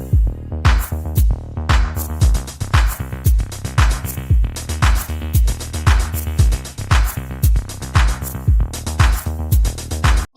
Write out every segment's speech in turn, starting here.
Thank you.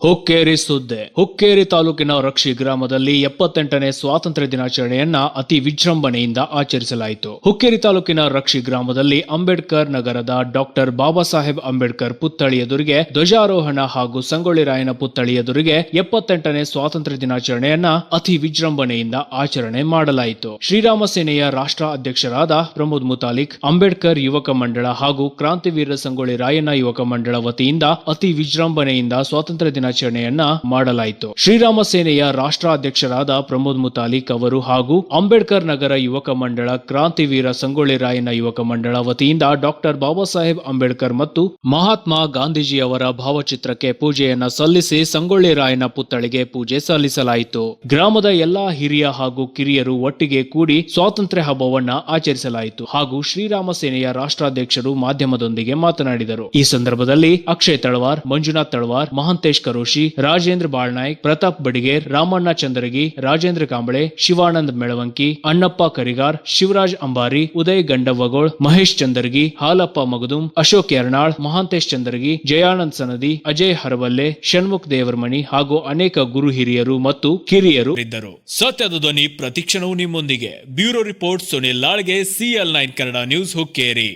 Hukkeri ಸುದ್ದಿ. ಹುಕ್ಕೇರಿ ತಾಲೂಕಿನ ರಕ್ಷಿ ಗ್ರಾಮದಲ್ಲಿ ಎಪ್ಪತ್ತೆಂಟನೇ ಸ್ವಾತಂತ್ರ್ಯ ದಿನಾಚರಣೆಯನ್ನ ಅತಿ ವಿಜೃಂಭಣೆಯಿಂದ ಆಚರಿಸಲಾಯಿತು. ಹುಕ್ಕೇರಿ ತಾಲೂಕಿನ ರಕ್ಷಿ ಗ್ರಾಮದಲ್ಲಿ ಅಂಬೇಡ್ಕರ್ ನಗರದ ಡಾಕ್ಟರ್ ಬಾಬಾ ಸಾಹೇಬ್ ಅಂಬೇಡ್ಕರ್ ಪುತ್ಥಳಿ ಎದುರಿಗೆ ಧ್ವಜಾರೋಹಣ ಹಾಗೂ ಸಂಗೊಳ್ಳಿ ರಾಯನ ಪುತ್ಥಳಿ ಎದುರಿಗೆ ಎಪ್ಪತ್ತೆಂಟನೇ ಸ್ವಾತಂತ್ರ್ಯ ದಿನಾಚರಣೆಯನ್ನ ಅತಿ ವಿಜೃಂಭಣೆಯಿಂದ ಆಚರಣೆ ಮಾಡಲಾಯಿತು. ಶ್ರೀರಾಮ ಸೇನೆಯ ರಾಷ್ಟ್ರ ಅಧ್ಯಕ್ಷರಾದ ಪ್ರಮೋದ್ ಮುತಾಲಿಕ್, ಅಂಬೇಡ್ಕರ್ ಯುವಕ ಮಂಡಳ ಹಾಗೂ ಕ್ರಾಂತಿವೀರ ಸಂಗೊಳ್ಳಿ ರಾಯಣ್ಣ ಯುವಕ ಮಂಡಳ ವತಿಯಿಂದ ಅತಿ ವಿಜೃಂಭಣೆಯಿಂದ ಸ್ವಾತಂತ್ರ್ಯ ದಿನಾಚರಣೆಯನ್ನ ಮಾಡಲಾಯಿತು. ಶ್ರೀರಾಮ ಸೇನೆಯ ರಾಷ್ಟ್ರಾಧ್ಯಕ್ಷರಾದ ಪ್ರಮೋದ್ ಮುತಾಲಿಕ್ ಅವರು ಹಾಗೂ ಅಂಬೇಡ್ಕರ್ ನಗರ ಯುವಕ ಮಂಡಳ ಕ್ರಾಂತಿವೀರ ಸಂಗೊಳ್ಳಿ ರಾಯನ ಯುವಕ ಮಂಡಳ ವತಿಯಿಂದ ಡಾಕ್ಟರ್ ಬಾಬಾ ಸಾಹೇಬ್ ಅಂಬೇಡ್ಕರ್ ಮತ್ತು ಮಹಾತ್ಮ ಗಾಂಧೀಜಿಯವರ ಭಾವಚಿತ್ರಕ್ಕೆ ಪೂಜೆಯನ್ನ ಸಲ್ಲಿಸಿ ಸಂಗೊಳ್ಳಿ ರಾಯನ ಪುತ್ಥಳಿಗೆ ಪೂಜೆ ಸಲ್ಲಿಸಲಾಯಿತು. ಗ್ರಾಮದ ಎಲ್ಲಾ ಹಿರಿಯ ಹಾಗೂ ಕಿರಿಯರು ಒಟ್ಟಿಗೆ ಕೂಡಿ ಸ್ವಾತಂತ್ರ್ಯ ಹಬ್ಬವನ್ನ ಆಚರಿಸಲಾಯಿತು ಹಾಗೂ ಶ್ರೀರಾಮ ಸೇನೆಯ ರಾಷ್ಟ್ರಾಧ್ಯಕ್ಷರು ಮಾಧ್ಯಮದೊಂದಿಗೆ ಮಾತನಾಡಿದರು. ಈ ಸಂದರ್ಭದಲ್ಲಿ ಅಕ್ಷಯ್ ತಳವಾರ್, ಮಂಜುನಾಥ್ ತಳವಾರ್, ಮಹಾಂತೇಶ್ ಕರೋಶಿ ರಾಜೇಂದ್ರ ಬಾಳ್ನಾಯ್ಕ್, ಪ್ರತಾಪ್ ಬಡಿಗೇರ್, ರಾಮಣ್ಣ ಚಂದ್ರಗಿ, ರಾಜೇಂದ್ರ ಕಾಂಬಳೆ, ಶಿವಾನಂದ್ ಮೆಳವಂಕಿ, ಅಣ್ಣಪ್ಪ ಕರಿಗಾರ್, ಶಿವರಾಜ್ ಅಂಬಾರಿ, ಉದಯ್ ಗಂಡವ್ವಗೋಳ್, ಮಹೇಶ್ ಚಂದರ್ಗಿ, ಹಾಲಪ್ಪ ಮಗದುಂ, ಅಶೋಕ್ ಯರ್ನಾಳ್ ಮಹಾಂತೇಶ್ ಚಂದರ್ಗಿ, ಜಯಾನಂದ್ ಸನದಿ, ಅಜಯ್ ಹರವಲ್ಲೆ, ಷಣ್ಮುಖ್ ದೇವರಮಣಿ ಹಾಗೂ ಅನೇಕ ಗುರು ಹಿರಿಯರು ಮತ್ತು ಕಿರಿಯರು ಇದ್ದರು. ಸತ್ಯದ ಧ್ವನಿ ಪ್ರತಿಕ್ಷಣವು ನಿಮ್ಮೊಂದಿಗೆ. Bureau report, Sunil ಲಾಳ್ಗೆ, CL nine Kannada news Hukkeri.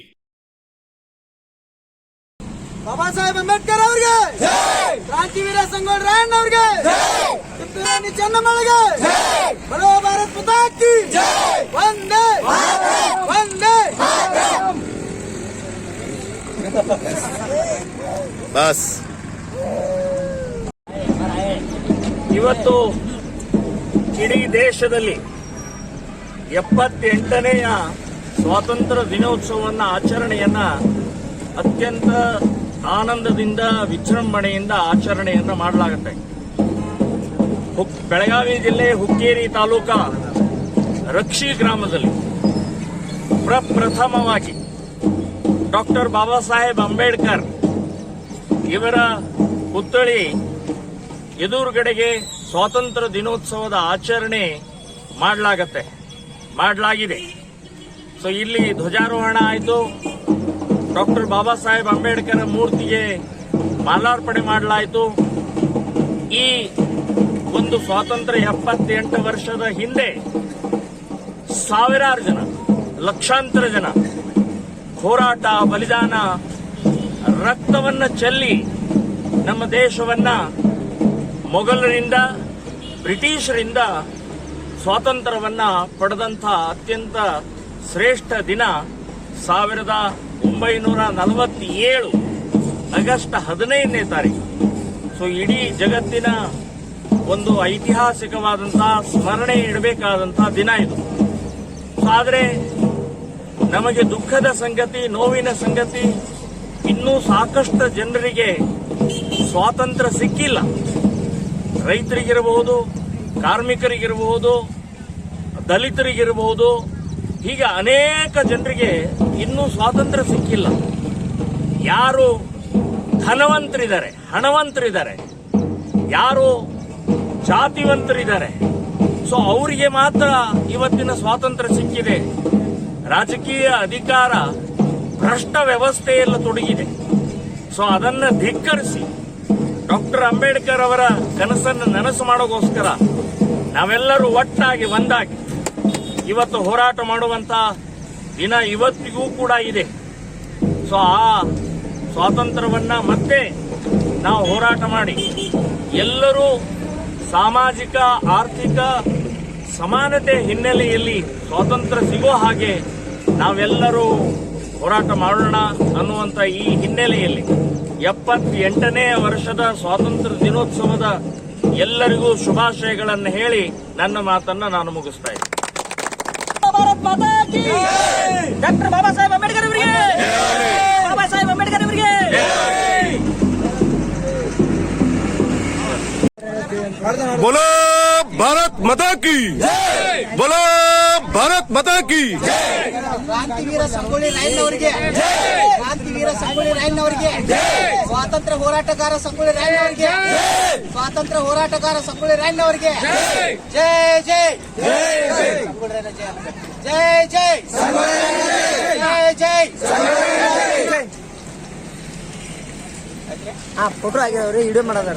Baba Saheb Ambedkar ಅವ್ರಿಗೆ! ಕ್ರಾಂತಿವೀರ ರಾಯಣ್ಣ ಅವ್ರಿಗೆ ರಾಣಿ ಚೆನ್ನಮ್ಮಳಿಗೆ. ಬಡವ ಭಾರತ್ ಪುತಾಕಿ. ಒಂದೇ ಒಂದೇ ಬಸ್. ಇವತ್ತು ಇಡೀ ದೇಶದಲ್ಲಿ ಎಪ್ಪತ್ತೆಂಟನೆಯ ಸ್ವಾತಂತ್ರ್ಯ ದಿನೋತ್ಸವವನ್ನ ಆಚರಣೆಯನ್ನ ಅತ್ಯಂತ ಆನಂದದಿಂದ, ವಿಜೃಂಭಣೆಯಿಂದ ಆಚರಣೆಯನ್ನು ಮಾಡಲಾಗುತ್ತೆ. ಬೆಳಗಾವಿ ಜಿಲ್ಲೆ, ಹುಕ್ಕೇರಿ ತಾಲೂಕಾ, ರಕ್ಷಿ ಗ್ರಾಮದಲ್ಲಿ ಪ್ರಪ್ರಥಮವಾಗಿ ಡಾಕ್ಟರ್ ಬಾಬಾ ಸಾಹೇಬ್ ಅಂಬೇಡ್ಕರ್ ಇವರ ಪುತ್ಥಳಿ ಎದುರುಗಡೆಗೆ ಸ್ವಾತಂತ್ರ್ಯ ದಿನೋತ್ಸವದ ಆಚರಣೆ ಮಾಡಲಾಗತ್ತೆ, ಮಾಡಲಾಗಿದೆ. ಸೊ ಇಲ್ಲಿ ಧ್ವಜಾರೋಹಣ ಆಯಿತು. ಡಾಕ್ಟರ್ ಬಾಬಾ ಸಾಹೇಬ್ ಅಂಬೇಡ್ಕರ್ ಮೂರ್ತಿಗೆ ಮಾಲಾರ್ಪಣೆ ಮಾಡಲಾಯಿತು. ಈ ಒಂದು ಸ್ವಾತಂತ್ರ್ಯ ಎಪ್ಪತ್ತೆಂಟು ವರ್ಷದ ಹಿಂದೆ ಸಾವಿರಾರು ಜನ, ಲಕ್ಷಾಂತರ ಜನ ಹೋರಾಟ, ಬಲಿದಾನ, ರಕ್ತವನ್ನ ಚೆಲ್ಲಿ ನಮ್ಮ ದೇಶವನ್ನ ಮೊಘಲರಿಂದ, ಬ್ರಿಟಿಷರಿಂದ ಸ್ವಾತಂತ್ರ್ಯವನ್ನ ಪಡೆದಂಥ ಅತ್ಯಂತ ಶ್ರೇಷ್ಠ ದಿನ ಸಾವಿರದ ಒಂಬೈನೂರ ನಲವತ್ತೇಳು ಆಗಸ್ಟ್ ಹದಿನೈದನೇ ತಾರೀಕು. ಸೊ ಇಡೀ ಜಗತ್ತಿನ ಒಂದು ಐತಿಹಾಸಿಕವಾದಂತಹ ಸ್ಮರಣೆ ಇಡಬೇಕಾದಂತಹ ದಿನ ಇದು. ಆದರೆ ನಮಗೆ ದುಃಖದ ಸಂಗತಿ, ನೋವಿನ ಸಂಗತಿ, ಇನ್ನೂ ಸಾಕಷ್ಟು ಜನರಿಗೆ ಸ್ವಾತಂತ್ರ್ಯ ಸಿಕ್ಕಿಲ್ಲ. ರೈತರಿಗಿರಬಹುದು, ಕಾರ್ಮಿಕರಿಗಿರಬಹುದು, ದಲಿತರಿಗಿರಬಹುದು, ಹೀಗೆ ಅನೇಕ ಜನರಿಗೆ ಇನ್ನೂ ಸ್ವಾತಂತ್ರ್ಯ ಸಿಕ್ಕಿಲ್ಲ. ಯಾರು ಧನವಂತರಿದ್ದಾರೆ, ಹಣವಂತರಿದ್ದಾರೆ, ಯಾರು ಜಾತಿವಂತರಿದ್ದಾರೆ. ಸೊ ಅವರಿಗೆ ಮಾತ್ರ ಇವತ್ತಿನ ಸ್ವಾತಂತ್ರ್ಯ ಸಿಕ್ಕಿದೆ. ರಾಜಕೀಯ ಅಧಿಕಾರ, ಭ್ರಷ್ಟ ವ್ಯವಸ್ಥೆಯಲ್ಲಿ ತೊಡಗಿದೆ. ಸೊ ಅದನ್ನ ಧಿಕ್ಕರಿಸಿ ಡಾಕ್ಟರ್ ಅಂಬೇಡ್ಕರ್ ಅವರ ಕನಸನ್ನು ನನಸು ಮಾಡೋಗೋಸ್ಕರ ನಾವೆಲ್ಲರೂ ಒಟ್ಟಾಗಿ, ಒಂದಾಗಿ ಇವತ್ತು ಹೋರಾಟ ಮಾಡುವಂತ ದಿನ ಇವತ್ತಿಗೂ ಕೂಡ ಇದೆ. ಸೊ ಆ ಸ್ವಾತಂತ್ರ್ಯವನ್ನ ಮತ್ತೆ ನಾವು ಹೋರಾಟ ಮಾಡಿ ಎಲ್ಲರೂ ಸಾಮಾಜಿಕ, ಆರ್ಥಿಕ ಸಮಾನತೆ ಹಿನ್ನೆಲೆಯಲ್ಲಿ ಸ್ವಾತಂತ್ರ್ಯ ಸಿಗೋ ಹಾಗೆ ನಾವೆಲ್ಲರೂ ಹೋರಾಟ ಮಾಡೋಣ ಅನ್ನುವಂಥ ಈ ಹಿನ್ನೆಲೆಯಲ್ಲಿ ಎಪ್ಪತ್ತೆಂಟನೇ ವರ್ಷದ ಸ್ವಾತಂತ್ರ್ಯ ದಿನೋತ್ಸವದ ಎಲ್ಲರಿಗೂ ಶುಭಾಶಯಗಳನ್ನು ಹೇಳಿ ನನ್ನ ಮಾತನ್ನು ನಾನು ಮುಗಿಸ್ತಾ ಇದ್ದೀನಿ. ಭಾರತ್ ಮಾತಾ ಕಿ ಡಾಕ್ಟರ್ ಬಾಬಾ ಸಾಹೇಬ್ ಅಂಬೇಡ್ಕರ್ ಅವರಿಗೆ ಬಾಬಾ ಸಾಹೇಬ್ ಅಂಬೇಡ್ಕರ್ ಅವರಿಗೆ बोलो भारत माता की बोलो ಭಾರತ್ ಮತಾಕಿ ಕ್ರಾಂತಿವೀರ ಸಂಗೊಳ್ಳಿ ರಾಯಣ್ಣವರಿಗೆ ಕ್ರಾಂತಿವೀರ ಸಂಗೊಳ್ಳಿ ರಾಯಣ್ಣವರಿಗೆ ಸ್ವಾತಂತ್ರ್ಯ ಹೋರಾಟಗಾರ ಸಂಗೊಳ್ಳಿ ರಾಯಣ್ಣವರಿಗೆ ಸ್ವಾತಂತ್ರ್ಯ ಹೋರಾಟಗಾರ ಸಂಗೊಳ್ಳಿ ರಾಯಣ್ಣವರಿಗೆ ಜೈ! ಜೈ ಜೈ! ಜೈ ಜೈ! ಜೈ ಆ ಫೋಟೋ ಆಗಿದವ್ರಿ ವಿಡಿಯೋ ಮಾಡೋದಾರ.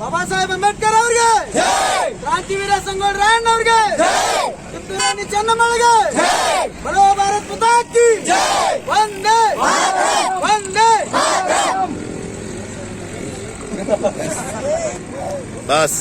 ಬಾಬಾ ಸಾಹೇಬ್ ಅಂಬೇಡ್ಕರ್ ಅವ್ರಿಗೆ ಕ್ರಾಂತಿವೀರ ಸಂಗೊಳ್ಳಿ ರಾಯಣ್ಣ ಅವ್ರಿಗೆ ಕಿತ್ತೂರಾಣಿ ಚೆನ್ನಮ್ಮಳಿಗೆ ಬರೋ ಭಾರತ್ ಮಾತಾ ಕಿ ಒಂದೇ ಒಂದೇ ಬಸ್